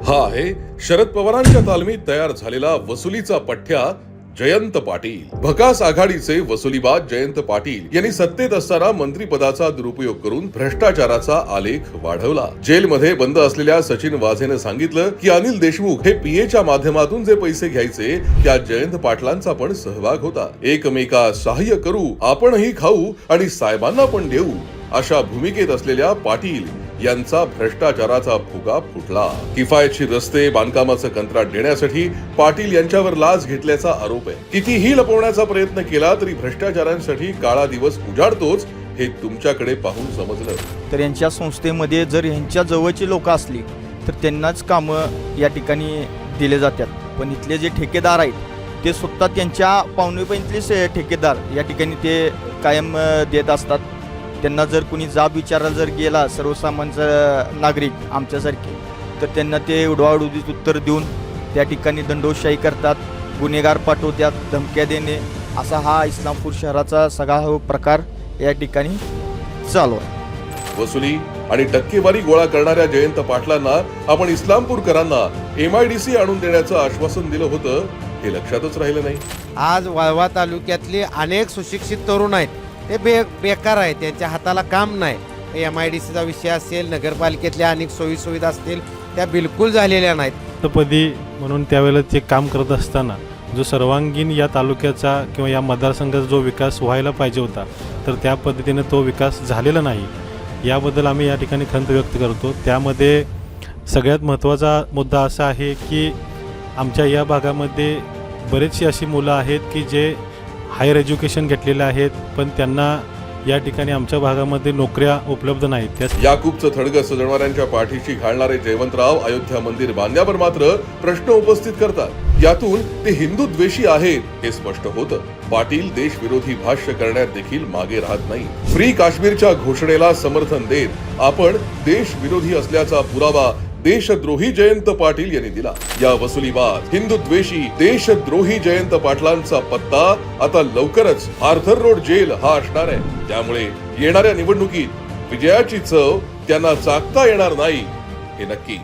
हा आहे शरद पवारांच्या तालमीत तयार झालेला वसुलीचा पठ्ठ्या जयंत पाटील. भकास आघाडीचे वसुलीबाद जयंत पाटील यांनी सत्तेत असताना मंत्रीपदाचा दुरुपयोग करून भ्रष्टाचाराचा आलेख वाढवला. जेलमध्ये बंद असलेल्या सचिन वाझेनं सांगितलं की अनिल देशमुख हे पीएच्या माध्यमातून जे पैसे घ्यायचे त्या जयंत पाटलांचा पण सहभाग होता. एकमेका सहाय्य करू आपणही खाऊ आणि साहेबांना पण देऊ अशा भूमिकेत असलेल्या पाटील यांचा भ्रष्टाचाराचा फुगा फुटला. किफायतशीर रस्ते बांधकामाचं कंत्राट देण्यासाठी पाटील यांच्यावर लाच घेतल्याचा आरोप आहे. कितीही लपवण्याचा प्रयत्न केला तरी भ्रष्टाचारांसाठी काळा दिवस उजाडतोच हे तुमच्याकडे पाहून समजलं. तर यांच्या संस्थेमध्ये जर यांच्या जवळची लोक असली तर त्यांनाच कामं या ठिकाणी दिले जातात. पण इथले जे ठेकेदार आहेत ते स्वतः त्यांच्या पाहुणेपैंतलेच ठेकेदार या ठिकाणी ते कायम देत असतात. त्यांना जर कुणी जाब विचारायला जर गेला सर्वसामान्य नागरिक आमच्यासारखे तर त्यांना ते उडवाउडवीत उत्तर देऊन त्या ठिकाणी दंडोशाही करतात गुन्हेगार पाठवतात धमक्या देणे. असा हा इस्लामपूर शहराचा सगळा हा प्रकार या ठिकाणी चालू आहे. वसुली आणि टक्केवारी गोळा करणाऱ्या जयंत पाटलांना आपण इस्लामपूरकरांना एमआयडीसी आणून देण्याचं आश्वासन दिलं होतं हे लक्षातच राहिलं नाही. आज वाळवा तालुक्यातले अनेक सुशिक्षित तरुण आहेत. ते बे बेकार आहे त्यांच्या हाताला काम नाही. एम आय डी सीचा विषय असेल नगरपालिकेतल्या अनेक सोयीसुविधा असतील त्या बिलकुल झालेल्या नाहीत. पदी म्हणून त्यावेळेला ते काम करत असताना जो सर्वांगीण या तालुक्याचा किंवा या मतदारसंघाचा जो विकास व्हायला पाहिजे होता तर त्या पद्धतीने तो विकास झालेला नाही. याबद्दल आम्ही या ठिकाणी खंत व्यक्त करतो. त्यामध्ये सगळ्यात महत्त्वाचा मुद्दा असा आहे की आमच्या या भागामध्ये बरेचशी अशी मुलं आहेत की जे हायर एज्युकेशन घेतलेले आहेत पण त्यांना या ठिकाणी आमच्या भागामध्ये नोकऱ्या उपलब्ध नाहीत. त्या याकूबचं थडगं सजवणाऱ्यांच्या पाठीशी घालणारे जयवंतराव अयोध्या मंदिर बांधण्यावर मात्र प्रश्न उपस्थित करतात. यातून ते हिंदू द्वेषी आहेत हे स्पष्ट होतं. पाटील देशविरोधी भाष्य करण्यात देखील मागे राहत नाही. फ्री काश्मीरच्या घोषणेला समर्थन देत आपण देशविरोधी असल्याचा पुरावा देशद्रोही जयंत पाटील यांनी दिला. या वसुलीबाद हिंदुद्वेषी देशद्रोही जयंत पाटलांचा पत्ता आता लवकरच आर्थर रोड जेल हा असणार आहे. त्यामुळे येणाऱ्या निवडणुकीत विजयाची चव त्यांना चाकता येणार नाही हे नक्की.